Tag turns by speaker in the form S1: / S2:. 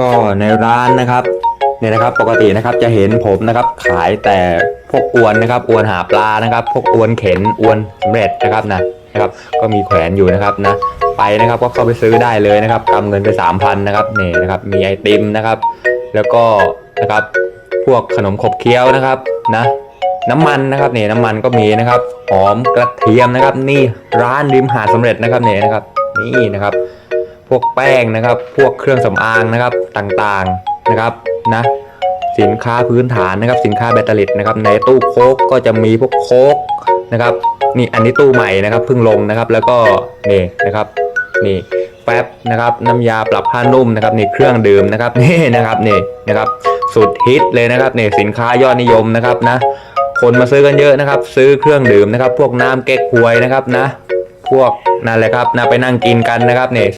S1: ก็ในร้านนะครับเนี่ยนะครับปกตินะครับจะเห็นผมนะครับขายแต่พวกอวนนะครับอวนหาปลานะครับ พวกอวนเข็นอวนสำเร็จนะครับนะนะครับก็มีแขวนอยู่นะครับนะไปนะครับก็เข้าไปซื้อได้เลยนะครับกำเงินไปสามพันนะครับนี่นะครับมีไอติมนะครับ แล้วก็นะครับพวกขนมขบเคี้ยวนะครับนะน้ำมันนะครับนี่น้ำมันก็มีนะครับหอมกระเทียมนะครับ นี่ร้านริมหาดสำเร็จนะครับนี่นะครับนี่นะครับ พวกแป้งนะครับ พวกเครื่องสำอางนะครับต่างๆนะครับนะสินค้าพื้นฐานนะครับ สินค้าแบตเตอรี่นะครับ ในตู้โค้กก็จะมีพวกโค้กนะครับ นี่อันนี้ตู้ใหม่นะครับเพิ่งลงนะครับ แล้วก็นี่นะครับ นี่แป๊บนะครับน้ำยาปรับผ้านุ่มนะครับนี่เครื่องดื่มนะครับนี่นะครับนี่นะครับสุดฮิตเลยนะครับนี่สินค้ายอดนิยมนะครับนะ คนมาซื้อกันเยอะนะครับ ซื้อเครื่องดื่มนะครับ พวกน้ำเก๊กฮวยนะครับนะ พวกนั่นแหละครับนะไปนั่งกินกันนะครับเนี่ย